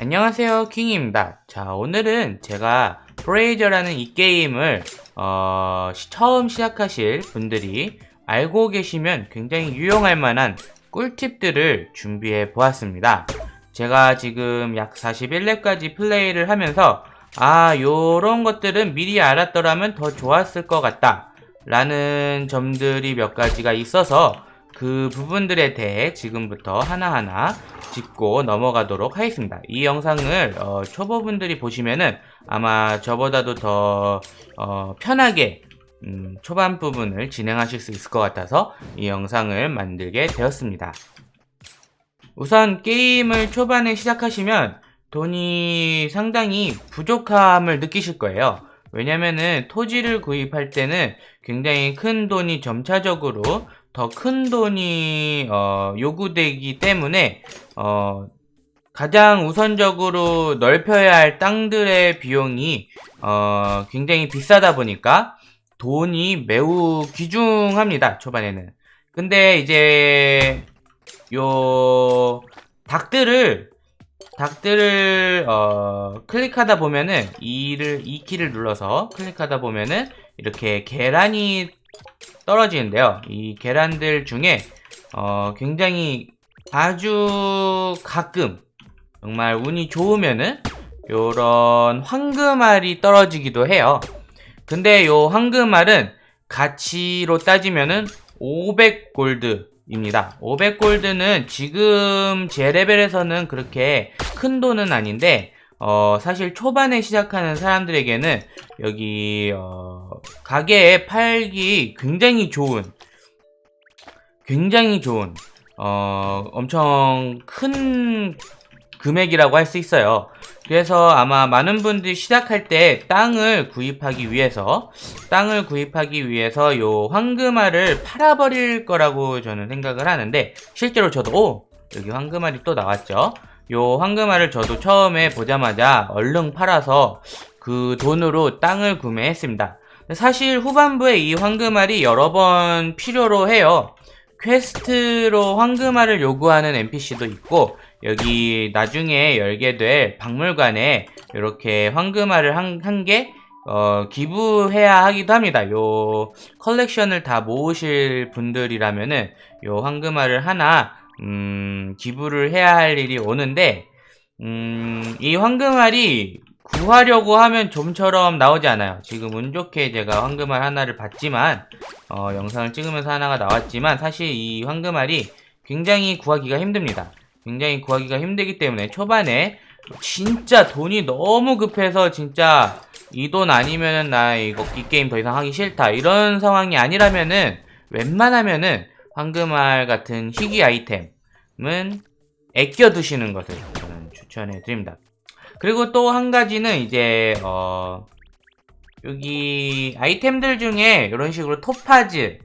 안녕하세요 킹입니다. 자 오늘은 제가 프레이저라는 이 게임을 어, 시- 처음 시작하실 분들이 알고 계시면 굉장히 유용할 만한 꿀팁들을 준비해 보았습니다. 제가 지금 약 41렙까지 플레이를 하면서 아 요런 것들은 미리 알았더라면 더 좋았을 것 같다. 라는 점들이 몇 가지가 있어서 그 부분들에 대해 지금부터 하나하나 짚고 넘어가도록 하겠습니다. 이 영상을 어, 초보분들이 보시면은 아마 저보다도 더 어, 편하게 음, 초반 부분을 진행하실 수 있을 것 같아서 이 영상을 만들게 되었습니다. 우선 게임을 초반에 시작하시면 돈이 상당히 부족함을 느끼실 거예요. 왜냐면은 토지를 구입할 때는 굉장히 큰 돈이 점차적으로 더 큰 돈이 어, 요구되기 때문에 어, 가장 우선적으로 넓혀야 할 땅들의 비용이 어, 굉장히 비싸다 보니까 돈이 매우 귀중합니다 초반에는. 근데 이제 요 닭들을 닭들을 어, 클릭하다 보면은 이를 이 키를 눌러서 클릭하다 보면은 이렇게 계란이 떨어지는데요. 이 계란들 중에 어, 굉장히 아주 가끔 정말 운이 좋으면은 요런 황금알이 떨어지기도 해요. 근데 요 황금알은 가치로 따지면은 500골드입니다. 500골드는 지금 제 레벨에서는 그렇게 큰 돈은 아닌데 어, 사실 초반에 시작하는 사람들에게는 여기 어, 가게에 팔기 굉장히 좋은 굉장히 좋은 어, 엄청 큰 금액이라고 할 수 있어요. 그래서 아마 많은 분들이 시작할 때 땅을 구입하기 위해서 땅을 구입하기 위해서 요 황금알을 팔아버릴 거라고 저는 생각을 하는데 실제로 저도 오 여기 황금알이 또 나왔죠. 요 황금알을 저도 처음에 보자마자 얼른 팔아서 그 돈으로 땅을 구매했습니다. 사실 후반부에 이 황금알이 여러 번 필요로 해요. 퀘스트로 황금알을 요구하는 NPC도 있고 여기 나중에 열게 될 박물관에 이렇게 황금알을 한, 한 개, 어, 기부해야 하기도 합니다. 요 컬렉션을 다 모으실 분들이라면은 요 황금알을 하나, 음, 기부를 해야 할 일이 오는데, 음, 이 황금알이 구하려고 하면 좀처럼 나오지 않아요. 지금 운 좋게 제가 황금알 하나를 봤지만, 어, 영상을 찍으면서 하나가 나왔지만, 사실 이 황금알이 굉장히 구하기가 힘듭니다. 굉장히 구하기가 힘들기 때문에 초반에 진짜 돈이 너무 급해서 진짜 이 돈 아니면은 나 이거 이 게임 더 이상 하기 싫다 이런 상황이 아니라면은 웬만하면은 황금알 같은 희귀 아이템은 아껴 두시는 것을 저는 추천해 드립니다. 그리고 또 한 가지는 이제 어 여기 아이템들 중에 이런 식으로 토파즈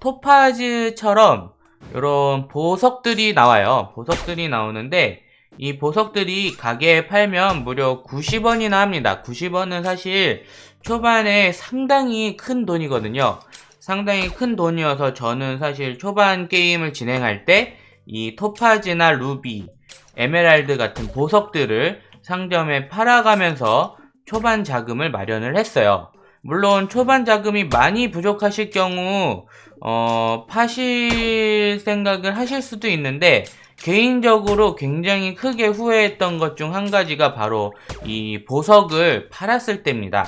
토파즈처럼 이런 보석들이 나와요. 보석들이 나오는데 이 보석들이 가게에 팔면 무려 90원이나 합니다. 90원은 사실 초반에 상당히 큰 돈이거든요. 상당히 큰 돈이어서 저는 사실 초반 게임을 진행할 때 이 토파즈나 루비, 에메랄드 같은 보석들을 상점에 팔아가면서 초반 자금을 마련을 했어요. 물론 초반 자금이 많이 부족하실 경우 어, 파실 생각을 하실 수도 있는데 개인적으로 굉장히 크게 후회했던 것 중 한 가지가 바로 이 보석을 팔았을 때입니다.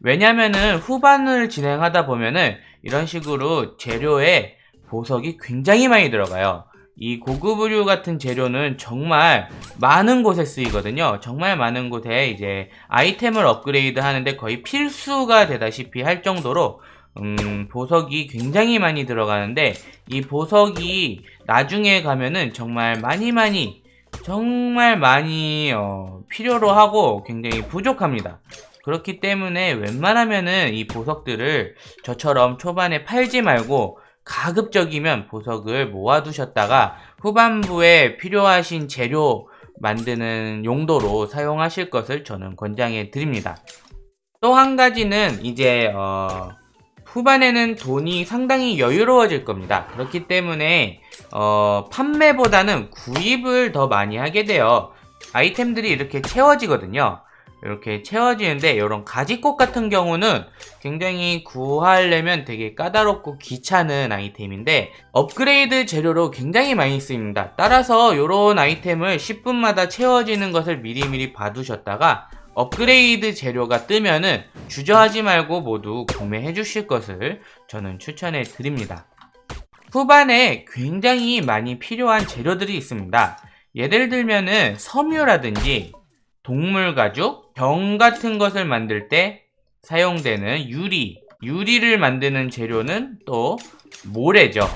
왜냐면은 후반을 진행하다 보면은 이런 식으로 재료에 보석이 굉장히 많이 들어가요. 이 고급 의류 같은 재료는 정말 많은 곳에 쓰이거든요. 정말 많은 곳에 이제 아이템을 업그레이드 하는데 거의 필수가 되다시피 할 정도로 음, 보석이 굉장히 많이 들어가는데 이 보석이 나중에 가면은 정말 많이 많이 정말 많이 어, 필요로 하고 굉장히 부족합니다. 그렇기 때문에 웬만하면은 이 보석들을 저처럼 초반에 팔지 말고 가급적이면 보석을 모아두셨다가 후반부에 필요하신 재료 만드는 용도로 사용하실 것을 저는 권장해 드립니다. 또 한 가지는 이제 어, 후반에는 돈이 상당히 여유로워질 겁니다. 그렇기 때문에 어, 판매보다는 구입을 더 많이 하게 돼요. 아이템들이 이렇게 채워지거든요. 이렇게 채워지는데 이런 가지꽃 같은 경우는 굉장히 구하려면 되게 까다롭고 귀찮은 아이템인데 업그레이드 재료로 굉장히 많이 쓰입니다. 따라서 이런 아이템을 10분마다 채워지는 것을 미리미리 봐두셨다가 업그레이드 재료가 뜨면은 주저하지 말고 모두 구매해 주실 것을 저는 추천해 드립니다. 후반에 굉장히 많이 필요한 재료들이 있습니다. 예를 들면은 섬유라든지 동물 가죽, 병 같은 것을 만들 때 사용되는 유리, 유리를 만드는 재료는 또 모래죠.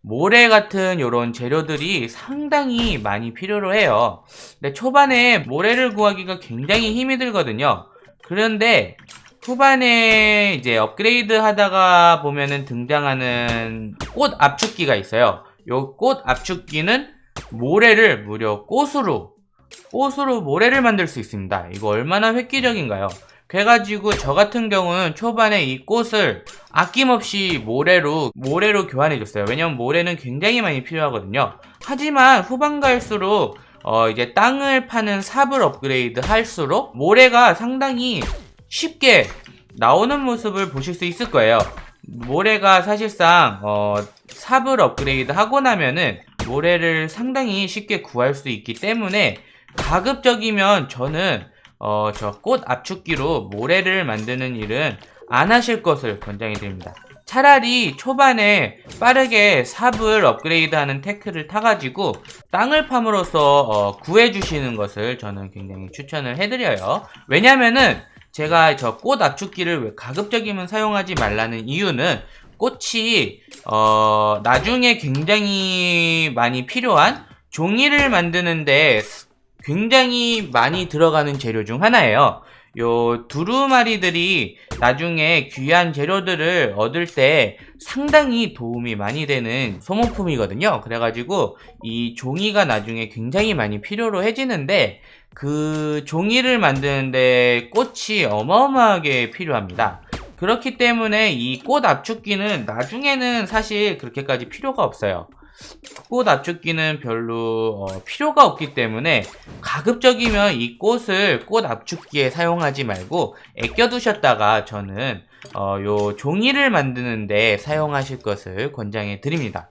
모래 같은 이런 재료들이 상당히 많이 필요로 해요. 근데 초반에 모래를 구하기가 굉장히 힘이 들거든요. 그런데 후반에 이제 업그레이드 하다가 보면은 등장하는 꽃 압축기가 있어요. 요 꽃 압축기는 모래를 무려 꽃으로 꽃으로 모래를 만들 수 있습니다. 이거 얼마나 획기적인가요? 그래가지고 저 같은 경우는 초반에 이 꽃을 아낌없이 모래로 모래로 교환해줬어요. 왜냐면 모래는 굉장히 많이 필요하거든요. 하지만 후반 갈수록 어 이제 땅을 파는 삽을 업그레이드 할수록 모래가 상당히 쉽게 나오는 모습을 보실 수 있을 거예요. 모래가 사실상 어 삽을 업그레이드 하고 나면은 모래를 상당히 쉽게 구할 수 있기 때문에 가급적이면 저는 어, 저 꽃 압축기로 모래를 만드는 일은 안 하실 것을 권장해 드립니다. 차라리 초반에 빠르게 삽을 업그레이드하는 테크를 타가지고 땅을 팜으로써 어, 구해주시는 것을 저는 굉장히 추천을 해드려요. 왜냐면은 제가 저 꽃 압축기를 왜 가급적이면 사용하지 말라는 이유는 꽃이 어, 나중에 굉장히 많이 필요한 종이를 만드는데 굉장히 많이 들어가는 재료 중 하나예요. 요 두루마리들이 나중에 귀한 재료들을 얻을 때 상당히 도움이 많이 되는 소모품이거든요. 그래가지고 이 종이가 나중에 굉장히 많이 필요로 해지는데 그 종이를 만드는데 꽃이 어마어마하게 필요합니다. 그렇기 때문에 이 꽃 압축기는 나중에는 사실 그렇게까지 필요가 없어요. 꽃 압축기는 별로 어, 필요가 없기 때문에 가급적이면 이 꽃을 꽃 압축기에 사용하지 말고 아껴두셨다가 저는 어, 요 종이를 만드는데 사용하실 것을 권장해 드립니다.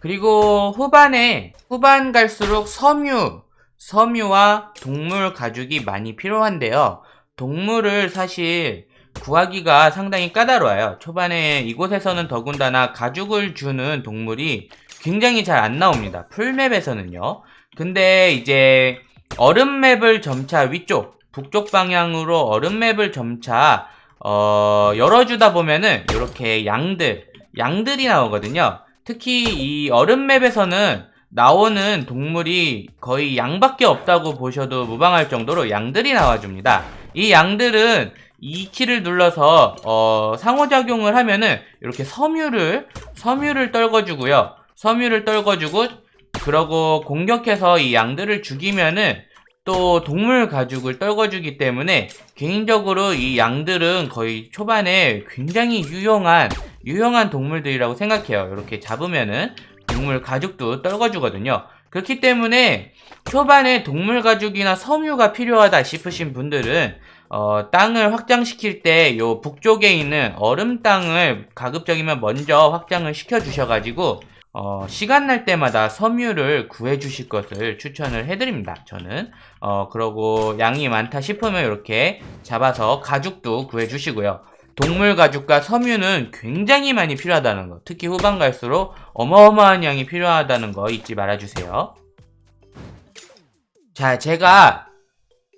그리고 후반에 후반 갈수록 섬유 섬유와 동물 가죽이 많이 필요한데요. 동물을 사실 구하기가 상당히 까다로워요. 초반에 이곳에서는 더군다나 가죽을 주는 동물이 굉장히 잘 안 나옵니다. 풀맵에서는요. 근데 이제 얼음맵을 점차 위쪽, 북쪽 방향으로 얼음맵을 점차 어, 열어주다 보면은 이렇게 양들, 양들이 나오거든요. 특히 이 얼음맵에서는 나오는 동물이 거의 양밖에 없다고 보셔도 무방할 정도로 양들이 나와줍니다. 이 양들은 이 키를 눌러서 어, 상호작용을 하면은 이렇게 섬유를 섬유를 떨궈주고요. 섬유를 떨궈주고 그러고 공격해서 이 양들을 죽이면은 또 동물 가죽을 떨궈주기 때문에 개인적으로 이 양들은 거의 초반에 굉장히 유용한 유용한 동물들이라고 생각해요. 이렇게 잡으면은 동물 가죽도 떨궈주거든요. 그렇기 때문에 초반에 동물 가죽이나 섬유가 필요하다 싶으신 분들은 어, 땅을 확장시킬 때 요 북쪽에 있는 얼음 땅을 가급적이면 먼저 확장을 시켜 주셔가지고 어, 시간 날 때마다 섬유를 구해 주실 것을 추천을 해드립니다. 저는 어, 그러고 양이 많다 싶으면 이렇게 잡아서 가죽도 구해 주시고요. 동물 가죽과 섬유는 굉장히 많이 필요하다는 거. 특히 후반 갈수록 어마어마한 양이 필요하다는 거 잊지 말아주세요. 자, 제가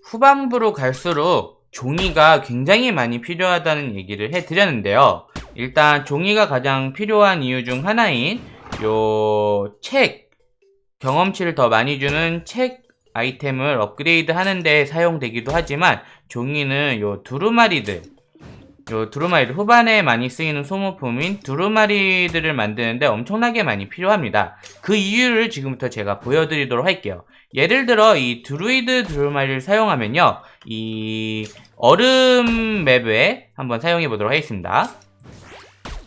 후반부로 갈수록 종이가 굉장히 많이 필요하다는 얘기를 해드렸는데요. 일단 종이가 가장 필요한 이유 중 하나인 요 책, 경험치를 더 많이 주는 책 아이템을 업그레이드 하는데 사용되기도 하지만 종이는 요 두루마리들, 요 두루마리들 후반에 많이 쓰이는 소모품인 두루마리들을 만드는데 엄청나게 많이 필요합니다. 그 이유를 지금부터 제가 보여드리도록 할게요. 예를 들어 이 드루이드 두루마리를 사용하면요. 이 얼음 맵에 한번 사용해 보도록 하겠습니다.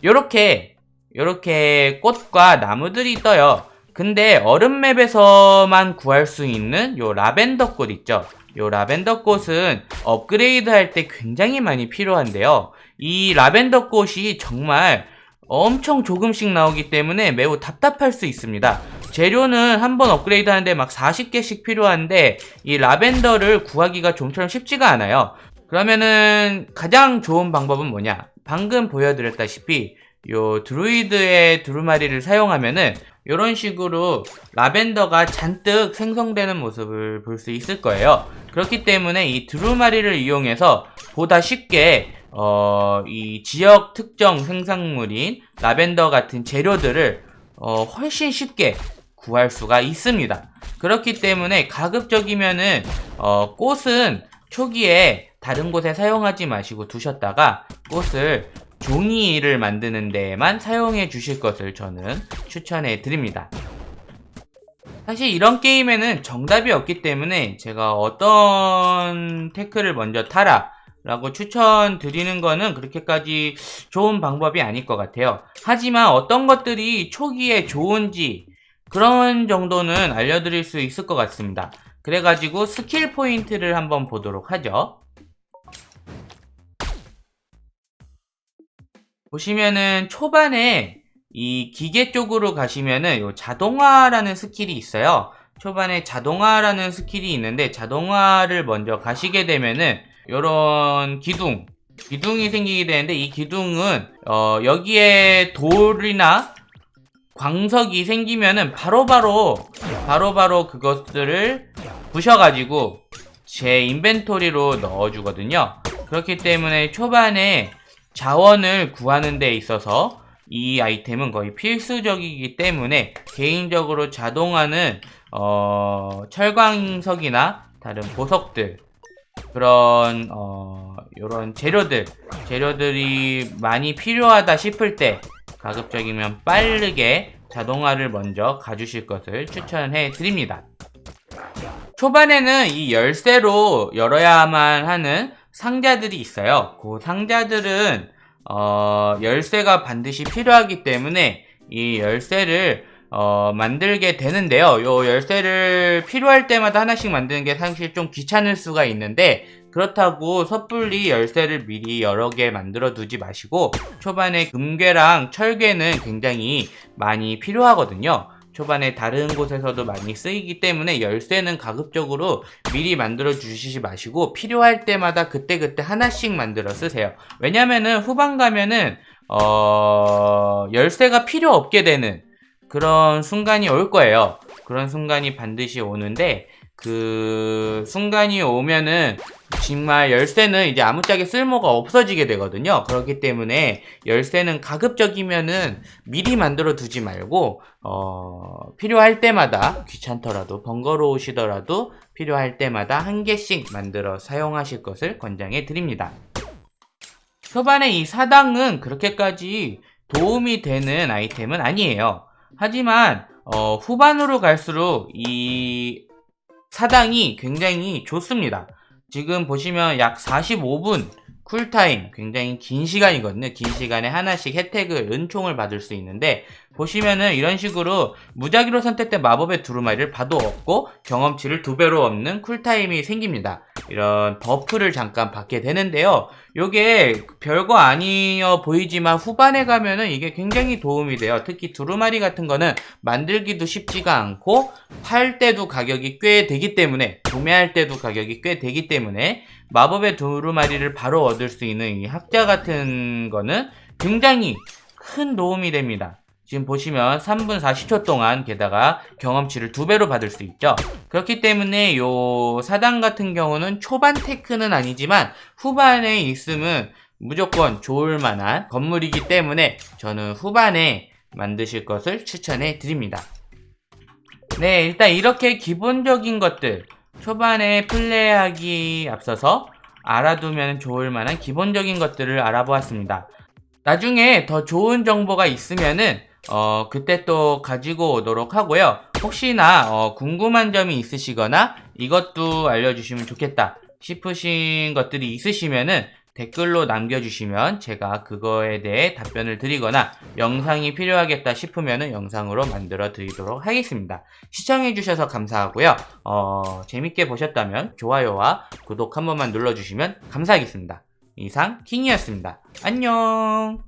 요렇게 꽃과 나무들이 떠요. 근데 얼음 맵에서만 구할 수 있는 요 라벤더 꽃 있죠? 요 라벤더 꽃은 업그레이드 할 때 굉장히 많이 필요한데요. 이 라벤더 꽃이 정말 엄청 조금씩 나오기 때문에 매우 답답할 수 있습니다. 재료는 한 번 업그레이드 하는데 막 40개씩 필요한데 이 라벤더를 구하기가 좀처럼 쉽지가 않아요. 그러면은 가장 좋은 방법은 뭐냐? 방금 보여드렸다시피 요 드루이드의 두루마리를 사용하면은 이런 식으로 라벤더가 잔뜩 생성되는 모습을 볼 수 있을 거예요. 그렇기 때문에 이 두루마리를 이용해서 보다 쉽게 어, 이 지역 특정 생산물인 라벤더 같은 재료들을 어, 훨씬 쉽게 구할 수가 있습니다. 그렇기 때문에 가급적이면은 어, 꽃은 초기에 다른 곳에 사용하지 마시고 두셨다가 꽃을 종이를 만드는 데에만 사용해 주실 것을 저는 추천해 드립니다. 사실 이런 게임에는 정답이 없기 때문에 제가 어떤 테크를 먼저 타라 라고 추천드리는 거는 그렇게까지 좋은 방법이 아닐 것 같아요. 하지만 어떤 것들이 초기에 좋은지 그런 정도는 알려드릴 수 있을 것 같습니다. 그래가지고 스킬 포인트를 한번 보도록 하죠. 보시면은 초반에 이 기계 쪽으로 가시면은 요 자동화라는 스킬이 있어요. 초반에 자동화라는 스킬이 있는데 자동화를 먼저 가시게 되면은 요런 기둥 기둥이 생기게 되는데 이 기둥은 어 여기에 돌이나 광석이 생기면은 바로바로 바로바로 그것들을 부셔가지고 제 인벤토리로 넣어주거든요. 그렇기 때문에 초반에 자원을 구하는 데 있어서 이 아이템은 거의 필수적이기 때문에 개인적으로 자동화는 어, 철광석이나 다른 보석들 그런 어, 이런 재료들 재료들이 많이 필요하다 싶을 때 가급적이면 빠르게 자동화를 먼저 가주실 것을 추천해 드립니다. 초반에는 이 열쇠로 열어야만 하는 상자들이 있어요. 그 상자들은 어, 열쇠가 반드시 필요하기 때문에 이 열쇠를 어, 만들게 되는데요. 요 열쇠를 필요할 때마다 하나씩 만드는 게 사실 좀 귀찮을 수가 있는데 그렇다고 섣불리 열쇠를 미리 여러 개 만들어 두지 마시고 초반에 금괴랑 철괴는 굉장히 많이 필요하거든요. 초반에 다른 곳에서도 많이 쓰이기 때문에 열쇠는 가급적으로 미리 만들어 주시지 마시고 필요할 때마다 그때그때 하나씩 만들어 쓰세요. 왜냐면은 후반 가면은 어... 열쇠가 필요 없게 되는 그런 순간이 올 거예요. 그런 순간이 반드시 오는데 그 순간이 오면은 정말 열쇠는 이제 아무짝에 쓸모가 없어지게 되거든요. 그렇기 때문에 열쇠는 가급적이면은 미리 만들어 두지 말고 어, 필요할 때마다 귀찮더라도 번거로우시더라도 필요할 때마다 한 개씩 만들어 사용하실 것을 권장해 드립니다. 초반에 이 사당은 그렇게까지 도움이 되는 아이템은 아니에요. 하지만 어, 후반으로 갈수록 이 사당이 굉장히 좋습니다. 지금 보시면 약 45분 쿨타임 굉장히 긴 시간이거든요. 긴 시간에 하나씩 혜택을 은총을 받을 수 있는데 보시면은 이런 식으로 무작위로 선택된 마법의 두루마리를 봐도 얻고 경험치를 두 배로 얻는 쿨타임이 생깁니다. 이런 버프를 잠깐 받게 되는데요. 요게 별거 아니어 보이지만 후반에 가면은 이게 굉장히 도움이 돼요. 특히 두루마리 같은 거는 만들기도 쉽지가 않고 팔 때도 가격이 꽤 되기 때문에 구매할 때도 가격이 꽤 되기 때문에 마법의 두루마리를 바로 얻을 수 있는 이 학자 같은 거는 굉장히 큰 도움이 됩니다. 지금 보시면 3분 40초 동안 게다가 경험치를 두 배로 받을 수 있죠. 그렇기 때문에 요 사당 같은 경우는 초반 테크는 아니지만 후반에 있으면 무조건 좋을 만한 건물이기 때문에 저는 후반에 만드실 것을 추천해 드립니다. 네, 일단 이렇게 기본적인 것들 초반에 플레이하기 앞서서 알아두면 좋을 만한 기본적인 것들을 알아보았습니다. 나중에 더 좋은 정보가 있으면은 어, 그때 또 가지고 오도록 하고요. 혹시나 어, 궁금한 점이 있으시거나 이것도 알려주시면 좋겠다 싶으신 것들이 있으시면은 댓글로 남겨주시면 제가 그거에 대해 답변을 드리거나 영상이 필요하겠다 싶으면 영상으로 만들어 드리도록 하겠습니다. 시청해주셔서 감사하고요. 어, 재밌게 보셨다면 좋아요와 구독 한 번만 눌러주시면 감사하겠습니다. 이상 킹이었습니다. 안녕!